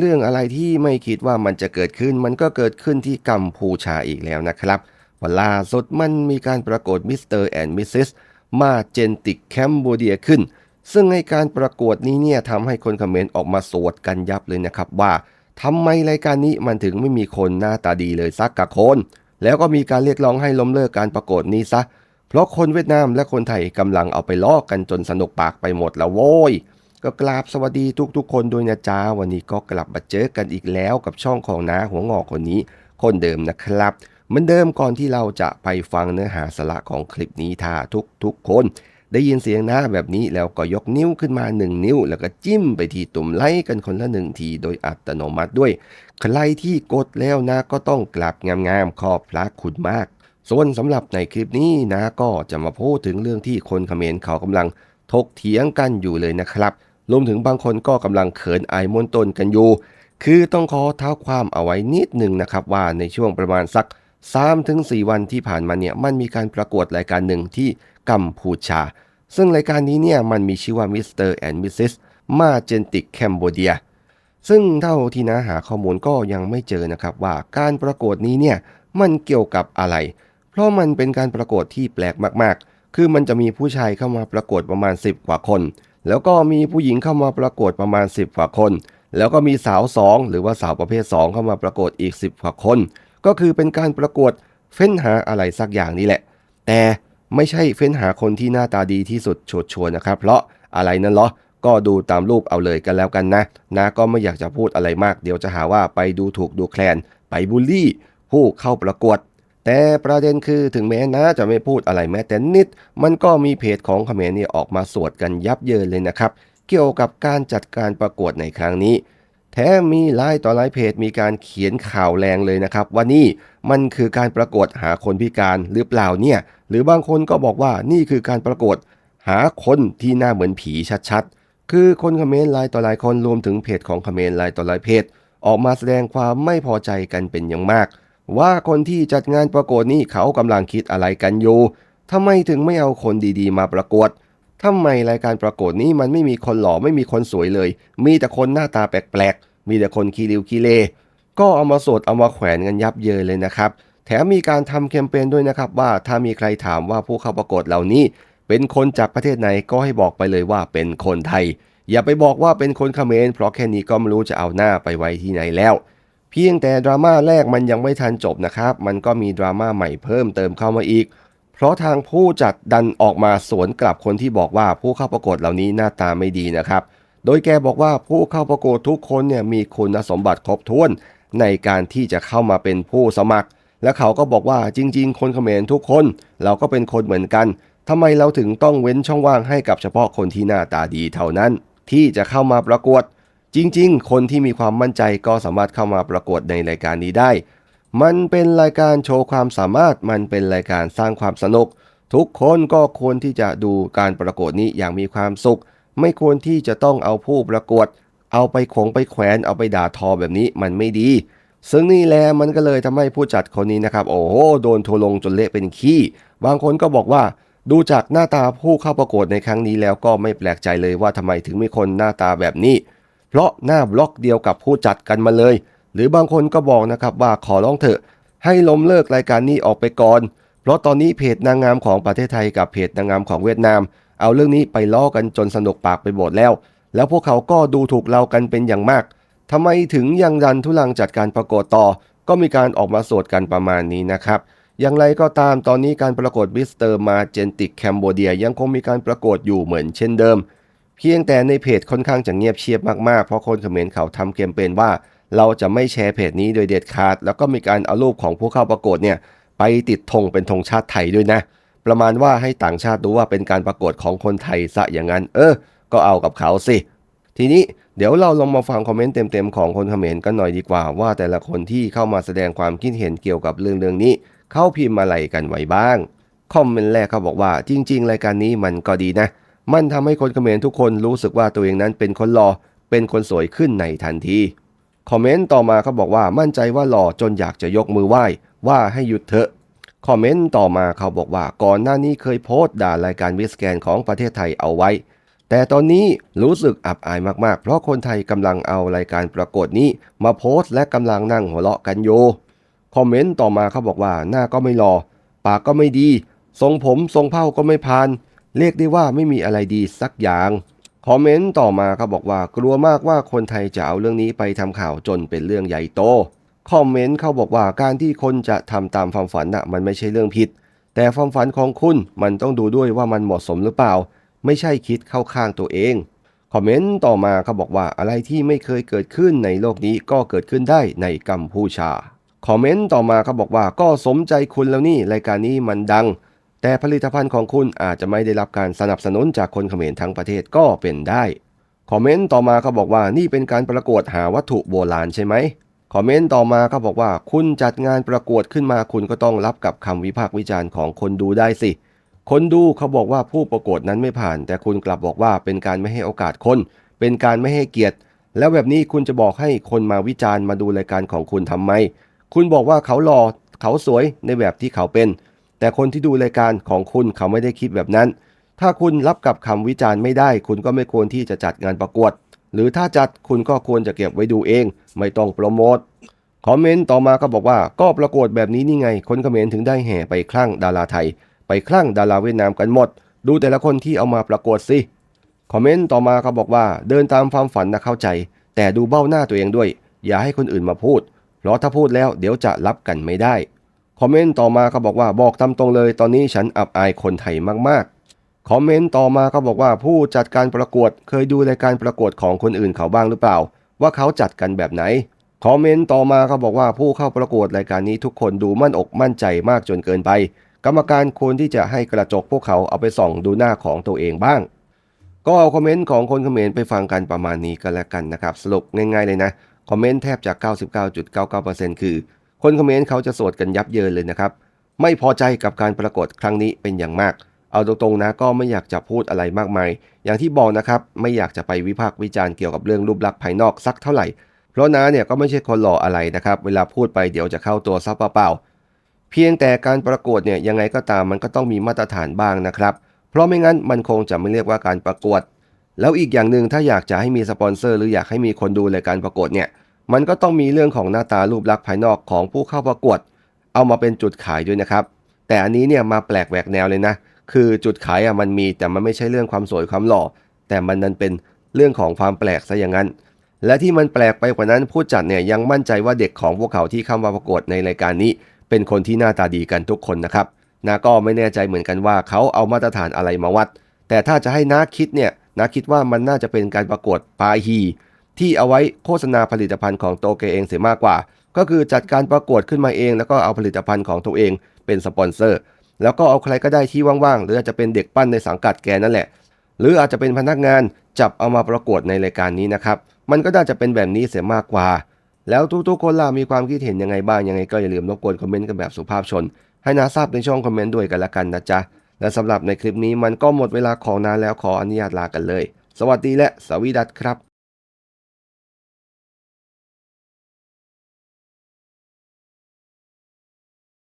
เรื่องอะไรที่ไม่คิดว่ามันจะเกิดขึ้น มันก็เกิดขึ้นที่กัมพูชาอีกแล้วนะครับวันล่าสุดมันมีการปรากฏมิสเตอร์แอนด์มิสซิสมาเจนติกแคมโบเดียขึ้น ซึ่งในการประกวดนี้เนี่ยทำให้คนคอมเมนต์ออกมาสวดกันยับเลยนะครับว่าทำไมรายการนี้มันถึงไม่มีคนหน้าตาดีเลยสักกะคน แล้วก็มีการเรียกร้องให้ล้มเลิกการประกวดนี้ซะ เพราะคนเวียดนามและคนไทยกำลังเอาไปลอกกันจนสนุกปากไปหมดแล้วโว้ย ก็กราบสวัสดีทุกๆ คนด้วยนะจ๊ะวันนี้ก็กลับมาเจอกันอีกแล้วกับช่องของน้าหัวงอกคนนี้ คนเดิมนะครับเหมือนเดิมก่อนที่เราจะไปฟังเนื้อหาสาระของคลิปนี้ถ้าทุกๆ คน ได้ยินเสียงน้าแบบนี้แล้วก็ยกนิ้วขึ้นมา 1 นิ้ว แล้วก็จิ้มไปที่ตุ่มไลค์กันคนละหนึ่งทีโดยอัตโนมัติด้วย ใครที่กดแล้วนะก็ต้องกลับงามๆขอบพระคุณมาก ส่วนสำหรับในคลิปนี้นะก็จะมาพูดถึงเรื่องที่คนเขมรเขากำลังถกเถียงกันอยู่เลยนะครับ รวมถึงบางคนก็กำลังเขินอายมวนตนกันอยู่ คือต้องขอเท้าความเอาไว้นิดหนึ่งนะครับว่าในช่วงประมาณสัก 3-4 วันที่ผ่านมาเนี่ยมันมีการประกวดรายการหนึ่งที่กัมพูชา ซึ่งรายการนี้เนี่ยมันมีชื่อว่า Mr. and Mrs. Magentic Cambodia ซึ่งเท่าที่นะหาข้อมูลก็ยังไม่เจอนะครับว่าการประกวดนี้เนี่ยมันเกี่ยวกับอะไร เพราะมันเป็นการประกวดที่แปลกมากๆ คือมันจะมีผู้ชายเข้ามาประกวดประมาณ 10 กว่าคน แล้วก็มีผู้หญิงเข้ามาประกวดประมาณ 10กว่าคน แล้วก็มีสาว 2 หรือว่าสาวประเภท 2 เข้ามาประกวดอีก 10กว่าคน ก็คือเป็นการประกวดเฟ้นหาอะไรสักอย่างนี่แหละ แต่ไม่ใช่เฟ้นหาคนที่หน้าตาดีที่สุดโชว์ๆนะครับ เพราะอะไรนั่นเหรอก็ดูตามรูปเอาเลยกันแล้วกันนะนะก็ไม่อยากจะพูดอะไรมาก เดี๋ยวจะหาว่าไปดูถูกดูแคลน ไปบูลลี่ ผู้เข้าประกวด แต่ประเด็นคือถึงแม้นะจะไม่พูดอะไรแม้แต่นิด มันก็มีเพจของเขมรเนี่ยออกมาสวดกันยับเยินเลยนะครับ เกี่ยวกับการจัดการประกวดในครั้งนี้ แถมมีหลายต่อหลายเพจมีการเขียนข่าวแรงเลยนะครับ ว่านี่มันคือการประกวดหาคนพิการหรือเปล่าเนี่ย หรือบางคนก็บอกว่านี่คือการประกวดหาคนที่หน้าเหมือนผีชัดๆ คือคนเขมนต์หลายต่อหลายคนรวมถึงเพจของเขมนต์หลายต่อหลายเพจออกมาแสดงความไม่พอใจกันเป็นอย่างมาก ว่าคนที่จัดงานประกวดนี่เขากำลังคิดอะไรกันอยู่ทำไมถึงไม่เอาคนดีๆ มาประกวดทำไมรายการประกวดนี้มันไม่มีคนหล่อไม่มีคนสวยเลย มีแต่คนหน้าตาแปลกๆ มีแต่คนคีริวคีเล ก็เอามาสดเอามาแขวนกันยับเยินเลยนะครับ แถมมีการทำแคมเปญด้วยนะครับว่าถ้ามีใครถามว่าผู้เข้าประกวดเหล่านี้ เป็นคนจากประเทศไหนก็ให้บอกไปเลยว่าเป็นคนไทย อย่าไปบอกว่าเป็นคนเขมรเพราะแค่นี้ก็ไม่รู้จะเอาหน้าไปไว้ที่ไหนแล้ว เพียงแต่ดราม่าแรกมันยังไม่ทันจบนะครับ มันก็มีดราม่าใหม่เพิ่มเติมเข้ามาอีก เพราะทางผู้จัดดันออกมาสวนกลับคนที่บอกว่าผู้เข้าประกวดเหล่านี้หน้าตาไม่ดีนะครับ โดยแกบอกว่าผู้เข้าประกวดทุกคนเนี่ยมีคุณสมบัติครบถ้วน ในการที่จะเข้ามาเป็นผู้สมัคร และเขาก็บอกว่าจริง ๆ คนเขมรทุกคน เราก็เป็นคนเหมือนกันทำไมเราถึงต้องเว้นช่องว่างให้กับเฉพาะคนที่หน้าตาดีเท่านั้น ที่จะเข้ามาประกวด จริง ๆ คนที่มีความมั่นใจก็สามารถเข้ามาประกวดในรายการนี้ได้ มันเป็นรายการโชว์ความสามารถ มันเป็นรายการสร้างความสนุก ทุกคนก็ควรที่จะดูการประกวดนี้อย่างมีความสุข ไม่ควรที่จะต้องเอาผู้ประกวด เอาไปขงไปแขวน เอาไปด่าทอแบบนี้มันไม่ดี ซึ่งนี่แหละมันก็เลยทำให้ผู้จัดคนนี้นะครับ โอ้โห โดนทัวลงจนเละเป็นขี้ บางคนก็บอกว่าดูจากหน้าตาผู้เข้าประกวดในครั้งนี้แล้วก็ไม่แปลกใจเลยว่าทำไมถึงมีคนหน้าตาแบบนี้ เพราะหน้าบล็อกเดียวกับผู้จัดกันมาเลย หรือบางคนก็บอกนะครับว่าขอร้องเถอะ ให้ล้มเลิกรายการนี้ออกไปก่อน เพราะตอนนี้เพจนางงามของประเทศไทยกับเพจนางงามของเวียดนาม เอาเรื่องนี้ไปล้อกันจนสนุกปากไปหมดแล้ว แล้วพวกเขาก็ดูถูกเรากันเป็นอย่างมากทำไมถึงยังดันทุลังจัดการประกวดต่อ ก็มีการออกมาสวดกันประมาณนี้นะครับอย่างไรก็ตามตอนนี้การประกวดมิสเตอร์มาเจนติกแคมโบเดียยังคงมีการประกวดอยู่เหมือนเช่นเดิม เพียงแต่ในเพจค่อนข้างจะเงียบเชียบมากๆ เพราะคนเขมรเขาทำแคมเปญว่า เราจะไม่แชร์เพจนี้โดยเด็ดขาด แล้วก็มีการเอารูปของผู้เข้าประกวดเนี่ยไปติดธงเป็นธงชาติไทยด้วยนะ ประมาณว่าให้ต่างชาติดูว่าเป็นการประกวดของคนไทยซะอย่างนั้น เออ ก็เอากับเขาสิ ทีนี้เดี๋ยวเราลองมาฟังคอมเมนต์เต็มๆของคนเขมรกันหน่อยดีกว่า ว่าแต่ละคนที่เข้ามาแสดงความคิดเห็นเกี่ยวกับเรื่องเรื่องนี้ เข้าพิมพ์อะไรกันไว้บ้าง คอมเมนต์แรกเขาบอกว่าจริง ๆ รายการนี้มันก็ดีนะ มันทำให้คนเขมรทุกคนรู้สึกว่าตัวเองนั้นเป็นคนหล่อเป็นคนสวยขึ้นในทันที คอมเมนต์ต่อมาเขาบอกว่ามั่นใจว่าหล่อจนอยากจะยกมือไหว้ว่าให้หยุดเถอะ คอมเมนต์ต่อมาเขาบอกว่าก่อนหน้านี้เคยโพสต์ด่ารายการวิสแกนของประเทศไทยเอาไว้ แต่ตอนนี้รู้สึกอับอายมากๆ เพราะคนไทยกำลังเอารายการประกวดนี้ มาโพสต์และกำลังนั่งหัวเราะกันโยคอมเมนต์ต่อมาเขาบอกว่าหน้าก็ไม่หล่อปากก็ไม่ดี ทรงผมทรงเผ้าก็ไม่พาน เรียกได้ว่าไม่มีอะไรดีสักอย่างคอมเมนต์ต่อมาเขาบอกว่ากลัวมากว่าคนไทยจะเอาเรื่องนี้ไปทำข่าวจนเป็นเรื่องใหญ่โตคอมเมนต์เขาบอกว่าการที่คนจะทำตามความฝันน่ะมันไม่ใช่เรื่องผิด แต่ความฝันของคุณมันต้องดูด้วยว่ามันเหมาะสมหรือเปล่า ไม่ใช่คิดเข้าข้างตัวเองคอมเมนต์ต่อมาเขาบอกว่าอะไรที่ไม่เคยเกิดขึ้นในโลกนี้ก็เกิดขึ้นได้ในกัมพูชาคอมเมนต์ต่อมาเขาบอกว่าก็สมใจคุณแล้วนี่รายการนี้มันดัง แต่ผลิตภัณฑ์ของคุณอาจจะไม่ได้รับการสนับสนุนจากคนเขมรทั้งประเทศก็เป็นได้ คอมเมนต์ต่อมาเขาบอกว่านี่เป็นการประกวดหาวัตถุโบราณใช่ไหมคอมเมนต์ต่อมาเขาบอกว่า คุณจัดงานประกวดขึ้นมาคุณก็ต้องรับกับคำวิพากษ์วิจารณ์ของคนดูได้สิ คนดูเขาบอกว่าผู้ประกวดนั้นไม่ผ่าน แต่คุณกลับบอกว่าเป็นการไม่ให้โอกาสคน เป็นการไม่ให้เกียรติ แล้วแบบนี้คุณจะบอกให้คนมาวิจารณ์มาดูรายการของคุณทำไม คุณบอกว่าเขาหล่อเขาสวยในแบบที่เขาเป็น แต่คนที่ดูรายการของคุณเขาไม่ได้คิดแบบนั้น ถ้าคุณรับกับคำวิจารณ์ไม่ได้ คุณก็ไม่ควรที่จะจัดงานประกวด หรือถ้าจัดคุณก็ควรจะเก็บไว้ดูเอง ไม่ต้องโปรโมทคอมเมนต์ต่อมาก็บอกว่าก็ประกวดแบบนี้นี่ไง คนเขมรถึงได้แห่ไปคลั่งดาราไทย ไปคลั่งดาราเวียดนามกันหมด ดูแต่ละคนที่เอามาประกวดสิคอมเมนต์ต่อมาเขาบอกว่าเดินตามความฝันนะเข้าใจ แต่ดูเบ้าหน้าตัวเองด้วย อย่าให้คนอื่นมาพูดเพราะถ้าพูดแล้วเดี๋ยวจะรับกันไม่ได้ คอมเมนต์ต่อมาเขาบอกว่าบอกตามตรงเลย ตอนนี้ฉันอับอายคนไทยมากๆ คอมเมนต์ต่อมาเขาบอกว่าผู้จัดการประกวดเคยดูรายการประกวดของคนอื่นเขาบ้างหรือเปล่า ว่าเขาจัดกันแบบไหน คอมเมนต์ต่อมาเขาบอกว่าผู้เข้าประกวดรายการนี้ทุกคนดูมั่นอกมั่นใจมากจนเกินไป กรรมการควรที่จะให้กระจกพวกเขาเอาไปส่องดูหน้าของตัวเองบ้าง ก็เอาคอมเมนต์ของคนเขมรไปฟังกันประมาณนี้ก็แล้วกันนะครับสรุปง่ายๆเลยนะคอมเมนต์แทบจะ99.99%คือ คนคอมเขมรเขาจะโสดกันยับเยินเลยนะครับ ไม่พอใจกับการปรากฏครั้งนี้เป็นอย่างมาก เอาตรงๆนะก็ไม่อยากจะพูดอะไรมากมาย อย่างที่บอกนะครับไม่อยากจะไปวิพากษ์วิจารณ์เกี่ยวกับเรื่องรูปลักษณ์ภายนอกสักเท่าไหร่ เพราะน้าเนี่ยก็ไม่ใช่คนหล่ออะไรนะครับ เวลาพูดไปเดี๋ยวจะเข้าตัวซับเปล่าเพียงแต่การประกวดเนี่ยยังไงก็ตามมันก็ต้องมีมาตรฐานบ้างนะครับ เพราะไม่งั้นมันคงจะไม่เรียกว่าการประกวด แล้วอีกอย่างหนึ่งถ้าอยากจะให้มีสปอนเซอร์หรืออยากให้มีคนดูรายการประกวดเนี่ย มันก็ต้องมีเรื่องของหน้าตารูปลักษณ์ภายนอกของผู้เข้าประกวด เอามาเป็นจุดขายด้วยนะครับ แต่อันนี้เนี่ยมาแปลกแหวกแนวเลยนะ คือจุดขายอะมันมีแต่มันไม่ใช่เรื่องความสวยความหล่อ แต่มันนั้นเป็นเรื่องของความแปลกซะอย่างนั้น และที่มันแปลกไปกว่านั้นผู้จัดเนี่ยยังมั่นใจว่าเด็กของพวกเขาที่เข้ามาประกวดในรายการนี้ เป็นคนที่หน้าตาดีกันทุกคนนะครับนาก็ไม่แน่ใจเหมือนกันว่าเขาเอามาตรฐานอะไรมาวัด แต่ถ้าจะให้นาคิดเนี่ยนาคิดว่ามันน่าจะเป็นการประกวดปาฮี ที่เอาไว้โฆษณาผลิตภัณฑ์ของโตเกเองเสียมากกว่า ก็คือจัดการประกวดขึ้นมาเอง แล้วก็เอาผลิตภัณฑ์ของตัวเองเป็นสปอนเซอร์ แล้วก็เอาใครก็ได้ที่ว่างๆ หรืออาจจะเป็นเด็กปั้นในสังกัดแกนั่นแหละ หรืออาจจะเป็นพนักงานจับเอามาประกวดในรายการนี้นะครับ มันก็น่าจะเป็นแบบนี้เสียมากกว่า แล้วทุกๆคนล่ะมีความคิดเห็นยังไงบ้างยังไงก็อย่าลืมรบกวนคอมเมนต์กันแบบสุภาพชน ให้นาทราบในช่องคอมเมนต์ด้วยกันละกันนะจ๊ะ และสำหรับในคลิปนี้มันก็หมดเวลาของนาแล้วขออนุญาตลากันเลย สวัสดีและสวีดัตครับ